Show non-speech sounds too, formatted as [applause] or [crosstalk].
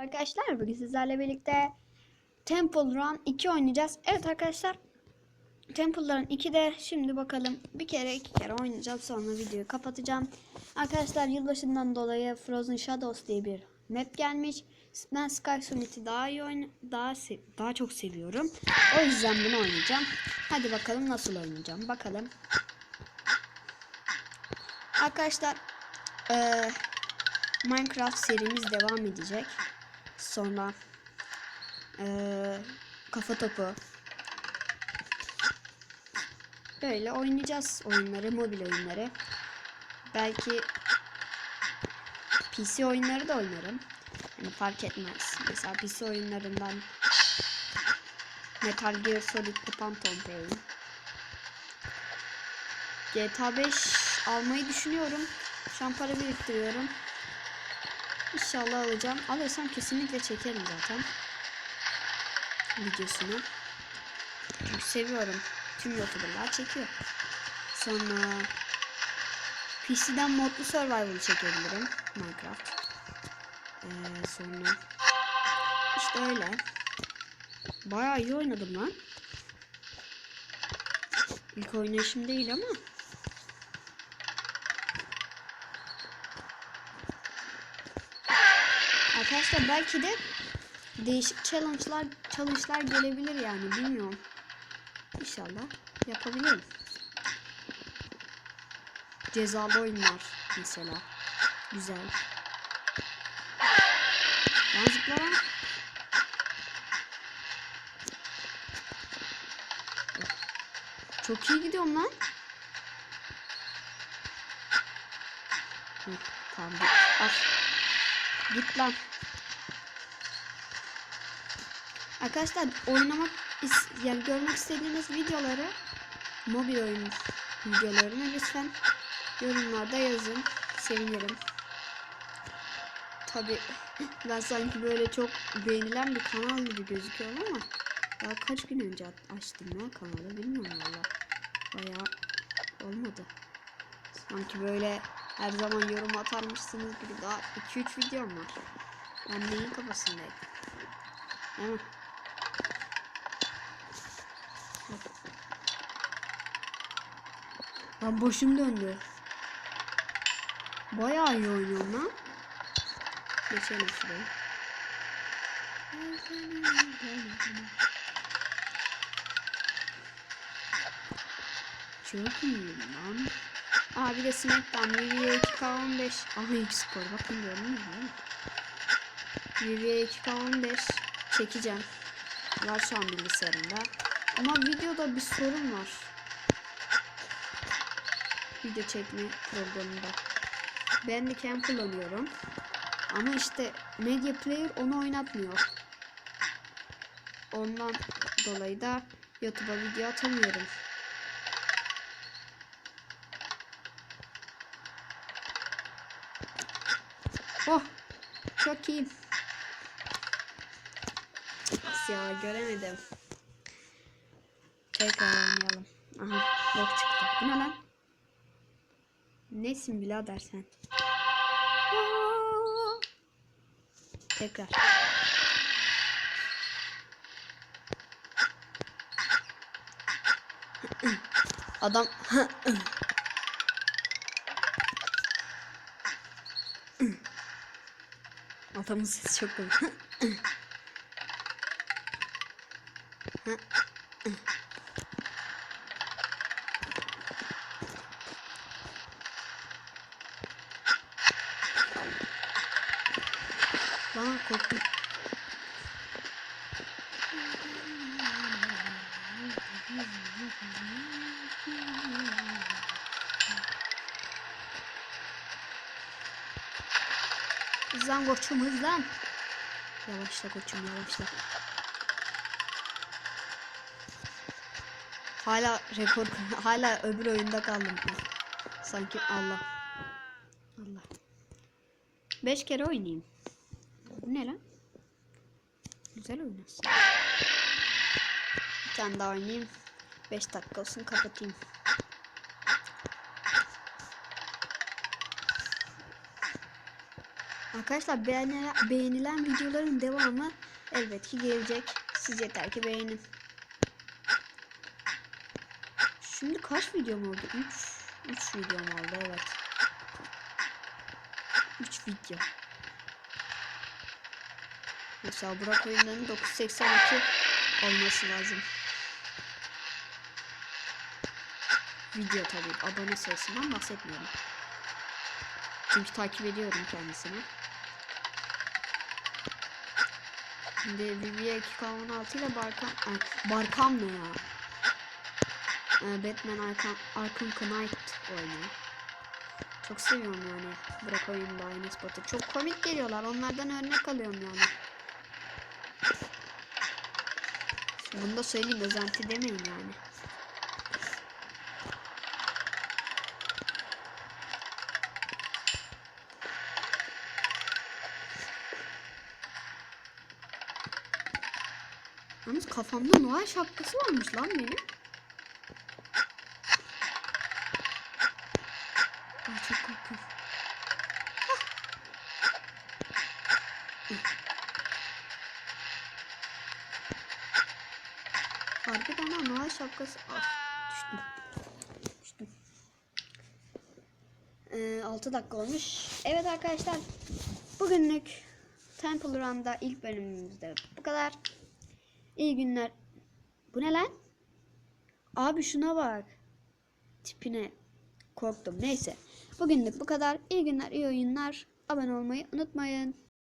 Arkadaşlar bugün sizlerle birlikte Temple Run 2 oynayacağız. Evet arkadaşlar Temple Run 2'de şimdi bakalım bir kere iki kere oynayacağım sonra videoyu kapatacağım. Arkadaşlar yılbaşından dolayı Frozen Shadows diye bir map gelmiş. Ben Sky Sonet'i daha iyi oyna daha daha çok seviyorum. O yüzden bunu oynayacağım. Hadi bakalım nasıl oynayacağım. Bakalım. Arkadaşlar eee Minecraft serimiz devam edecek. Sonra eee, kafa topu. Böyle oynayacağız oyunları, mobil oyunları. Belki PC oyunları da oynarım. Yani fark etmez. Mesela PC oyunlarından Metal Gear Solid The Phantom Pain. GTA 5 almayı düşünüyorum. Şu an para biriktiriyorum. İnşallah alacağım. Alırsam kesinlikle çekerim zaten. Videosunu. Çünkü seviyorum. Tüm YouTuber'lar çekiyor. Sonra PC'den modlu survival çekebilirim. Minecraft. Ee, sonra işte öyle. Bayağı iyi oynadım lan. İlk oynayışım değil ama. Arkadaşlar belki de değişik challenge'lar challenge'lar gelebilir yani bilmiyorum. İnşallah yapabilirim. Cezalı oyunlar mesela. Güzel. Lan. Çok iyi gidiyorum lan. Hı, tamam. Al. Git lan. Arkadaşlar oynamak yani görmek istediğiniz videoları mobil oyun videolarını lütfen yorumlarda yazın. Sevinirim. Tabi [laughs] ben sanki böyle çok beğenilen bir kanal gibi gözüküyorum ama daha kaç gün önce açtım ya kanalı bilmiyorum valla. Bayağı olmadı. Sanki böyle her zaman yorum atarmışsınız gibi daha 2-3 videom var. Ben neyin kafasındayım? Değil mi? Lan başım döndü. Bayağı iyi oynuyorum lan. Geçelim şurayı. Çok iyi lan. Aa bir de Smackdown Vivier 2K15 Aha ilk spor bakın gördünüz mü? Vivier 2K15 çekeceğim. Var şu an bilgisayarımda. Ama videoda bir sorun var. Video çekme programında. Ben de cam kullanıyorum. Ama işte Media Player onu oynatmıyor. Ondan dolayı da YouTube'a video atamıyorum. Oh! Çok iyi. Ya göremedim. Tekrar oynayalım. Aha bok çıktı. Bu ne lan? Nesin birader sen? Aa! Tekrar. Adam Adamın sesi çok komik. Bana korktum. Hızlan koçum hızlan. Yavaşla koçum yavaşla. Hala rekor [laughs] hala öbür oyunda kaldım. Sanki Allah. Allah. Beş kere oynayayım. Bu ne lan? Güzel oynasın. Bir tane daha oynayayım. 5 dakika olsun kapatayım. Arkadaşlar beğenilen, beğenilen videoların devamı elbet ki gelecek. Siz yeter ki beğenin. Şimdi kaç videom oldu? 3 3 videom oldu evet. 3 video. Mesela Burak oyunlarının 982 olması lazım. Video tabii. Abone sayısından bahsetmiyorum. Çünkü takip ediyorum kendisini. Şimdi Vivia 2K16 ile Barkan... Ay, Barkan ne ya? Ee, Batman Arkham, Arkham Knight oynuyor. Çok seviyorum yani. Bırak oyunda aynı spotu. Çok komik geliyorlar. Onlardan örnek alıyorum yani. Bunu da söyleyeyim. Özenti demeyin yani. Yalnız kafamda Noel şapkası varmış lan benim. Ay çok korkuyorum. Harbiden ha Noel şapkası. Ah, düştüm. Düştüm. Ee, 6 dakika olmuş. Evet arkadaşlar. Bugünlük Temple Run'da ilk bölümümüzde bu kadar. İyi günler. Bu ne lan? Abi şuna bak. Tipine korktum. Neyse. Bugünlük bu kadar. İyi günler, iyi oyunlar. Abone olmayı unutmayın.